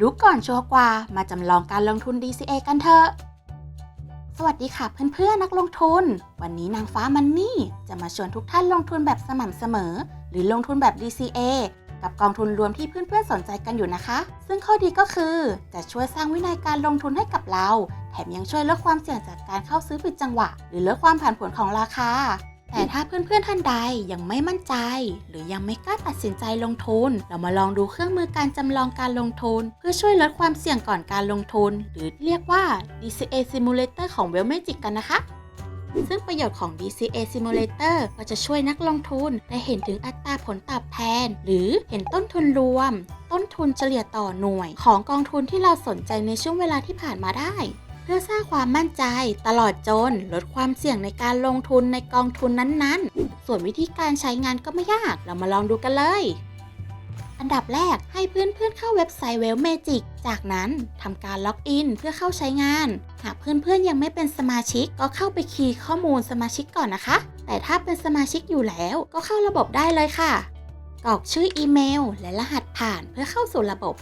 รู้ก่อนชัวร์กว่ามาจำลองการลงทุน DCA กันเถอะ สวัสดีค่ะเพื่อนๆนักลงทุน วันนี้นางฟ้ามันนี่จะมาชวนทุกท่านลงทุนแบบสม่ำเสมอ หรือลงทุนแบบ DCA กับกองทุนรวมที่เพื่อนๆสนใจกันอยู่นะคะ ซึ่งข้อดีก็คือ จะช่วยสร้างวินัยการลงทุนให้กับเรา แถมยังช่วยลดความเสี่ยงจากการเข้าซื้อผิดจังหวะ หรือลดความผันผวนของราคา แต่ถ้าเพื่อนๆท่านใดยังไม่มั่นใจ หรือยังไม่กล้าตัดสินใจลงทุน เรามาลองดูเครื่องมือการจำลองการลงทุน เพื่อช่วยลดความเสี่ยงก่อนการลงทุน หรือเรียกว่า DCA Simulator ของ w e l l Magic กันนะคะซึ่งประโยชน์ของ DCA Simulator ก็จะช่วยนักลงทุนได้เห็นถึงอัตราผลตอบแทน หรือเห็นต้นทุนรวม ต้นทุนเฉลี่ยต่อหน่วย ของกองทุนที่เราสนใจในช่วงเวลาที่ผ่านมาได้ เพื่อสร้างความมั่นใจตลอดจนลดความเสี่ยงในการลงทุนในกองทุนนั้นๆ ส่วนวิธีการใช้งานก็ไม่ยากเรามาลองดูกันเลย อันดับแรกให้เพื่อนๆเข้าเว็บไซต์ w e l l Magic จากนั้นทำการล็อกอินเพื่อเข้าใช้งาน หากเพื่อนๆยังไม่เป็นสมาชิกก็เข้าไปคีย์ข้อมูลสมาชิกก่อนนะคะ แต่ถ้าเป็นสมาชิกอยู่แล้วก็เข้าระบบได้เลยค่ะกรอกชื่ออีเมล และรหัสผ่านเพื่อเข้าสู่ระบบ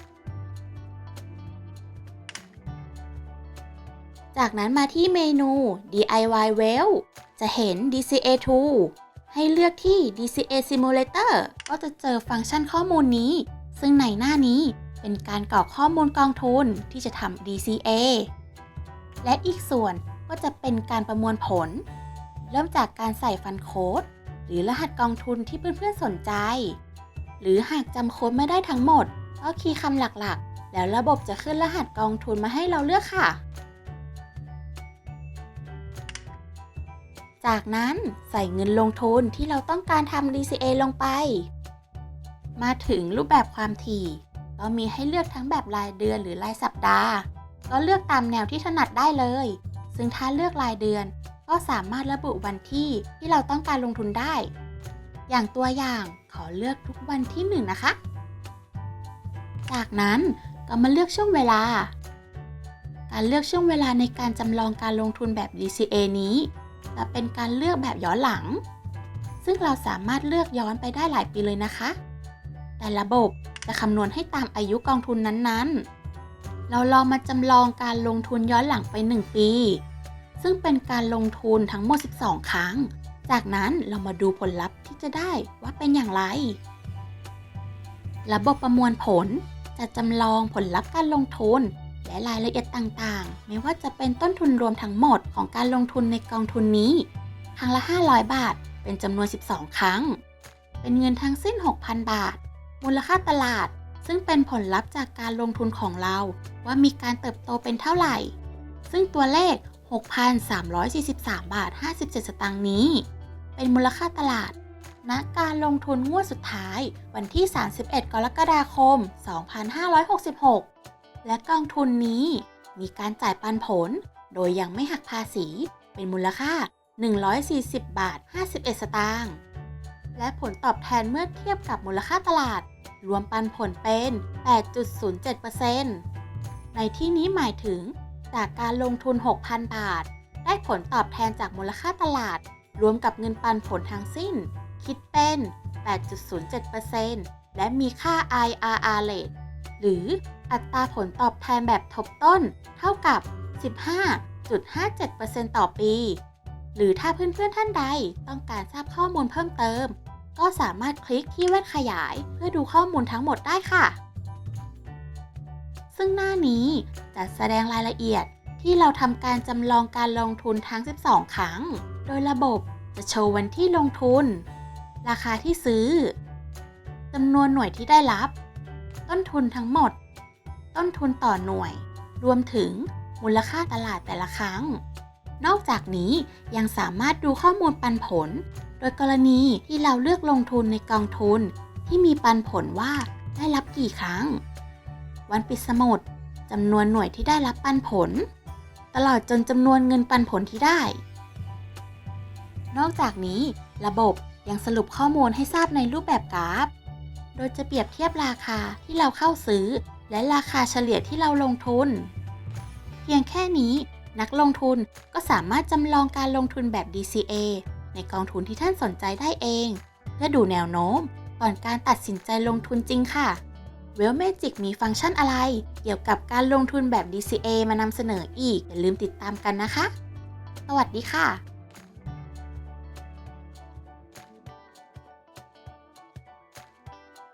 จากนั้นมาที่เมนู DIY Well จะเห็น DCA Tool ให้เลือกที่ DCA Simulator ก็จะเจอฟังก์ชันข้อมูลนี้ ซึ่งในหน้านี้เป็นการกรอกข้อมูลกองทุนที่จะทำ DCA และอีกส่วนก็จะเป็นการประมวลผล เริ่มจากการใส่ฟันโค้ด หรือรหัสกองทุนที่เพื่อนๆสนใจ หรือหากจำโค้ดไม่ได้ทั้งหมด ก็คีย์คำหลักๆ แล้วระบบจะขึ้นรหัสกองทุนมาให้เราเลือกค่ะ จากนั้นใส่เงินลงทุนที่เราต้องการทำ DCA ลงไป มาถึงรูปแบบความถี่ก็มีให้เลือกทั้งแบบรายเดือนหรือรายสัปดาห์ ก็เลือกตามแนวที่ถนัดได้เลย ซึ่งถ้าเลือกรายเดือน ก็สามารถระบุวันที่ที่เราต้องการลงทุนได้ อย่างตัวอย่างขอเลือกทุกวันที่1นงนะคะ จากนั้นก็มาเลือกช่วงเวลา การเลือกช่วงเวลาในการจำลองการลงทุนแบบ DCA นี้ จะเป็นการเลือกแบบย้อนหลัง ซึ่งเราสามารถเลือกย้อนไปได้หลายปีเลยนะคะ แต่ระบบจะคำนวณให้ตามอายุกองทุนนั้นๆ เราลองมาจำลองการลงทุนย้อนหลังไป 1 ปี ซึ่งเป็นการลงทุนทั้งหมด 12 ครั้ง จากนั้นเรามาดูผลลัพธ์ที่จะได้ว่าเป็นอย่างไร ระบบประมวลผลจะจำลองผลลัพธ์การลงทุน และรายละเอียดต่างๆ ไม่ว่าจะเป็นต้นทุนรวมทั้งหมดของการลงทุนในกองทุนนี้ ครั้งละ 500 บาท เป็นจำนวน 12 ครั้ง เป็นเงินทั้งสิ้น 6,000 บาท มูลค่าตลาด ซึ่งเป็นผลลัพธ์จากการลงทุนของเรา ว่ามีการเติบโตเป็นเท่าไหร่ ซึ่งตัวเลข 6,343 บาท 57 สตางค์นี้ เป็นมูลค่าตลาดณการลงทุนงวดสุดท้ายวันที่ 31 กรกฎาคม 2566 และกองทุนนี้ มีการจ่ายปันผล โดยยังไม่หักภาษี เป็นมูลค่า 140 บาท 51 สตางค์และผลตอบแทนเมื่อเทียบกับมูลค่าตลาด รวมปันผลเป็น 8.07%ในที่นี้หมายถึง จากการลงทุน 6,000 บาท ได้ผลตอบแทนจากมูลค่าตลาด รวมกับเงินปันผลทั้งสิ้น คิดเป็น 8.07%และมีค่า IRR rate หรืออัตราผลตอบแทนแบบทบต้น เท่ากับ 15.57%ต่อปี หรือถ้าเพื่อนๆท่านใดต้องการทราบข้อมูลเพิ่มเติม ก็สามารถคลิกที่แว่นขยายเพื่อดูข้อมูลทั้งหมดได้ค่ะ ซึ่งหน้านี้จะแสดงรายละเอียดที่เราทำการจำลองการลงทุนทั้ง 12 ครั้ง โดยระบบจะโชว์วันที่ลงทุน ราคาที่ซื้อจำนวนหน่วยที่ได้รับ ต้นทุนทั้งหมด ต้นทุนต่อหน่วย รวมถึงมูลค่าตลาดแต่ละครั้ง นอกจากนี้ยังสามารถดูข้อมูลปันผล โดยกรณีที่เราเลือกลงทุนในกองทุน ที่มีปันผลว่าได้รับกี่ครั้ง วันปิดสมุดจำนวนหน่วยที่ได้รับปันผล ตลอดจนจำนวนเงินปันผลที่ได้ นอกจากนี้ระบบยังสรุปข้อมูลให้ทราบในรูปแบบกราฟ โดยจะเปรียบเทียบราคาที่เราเข้าซื้อ และราคาเฉลี่ยที่เราลงทุน เพียงแค่นี้นักลงทุนก็สามารถจำลองการลงทุนแบบ DCA ในกองทุนที่ท่านสนใจได้เอง เพื่อดูแนวโน้มก่อนการตัดสินใจลงทุนจริงค่ะ w e l l Magic มีฟังก์ชันอะไร เกี่ยวกับการลงทุนแบบ DCA มานำเสนออีก อย่าลืมติดตามกันนะคะ สวัสดีค่ะ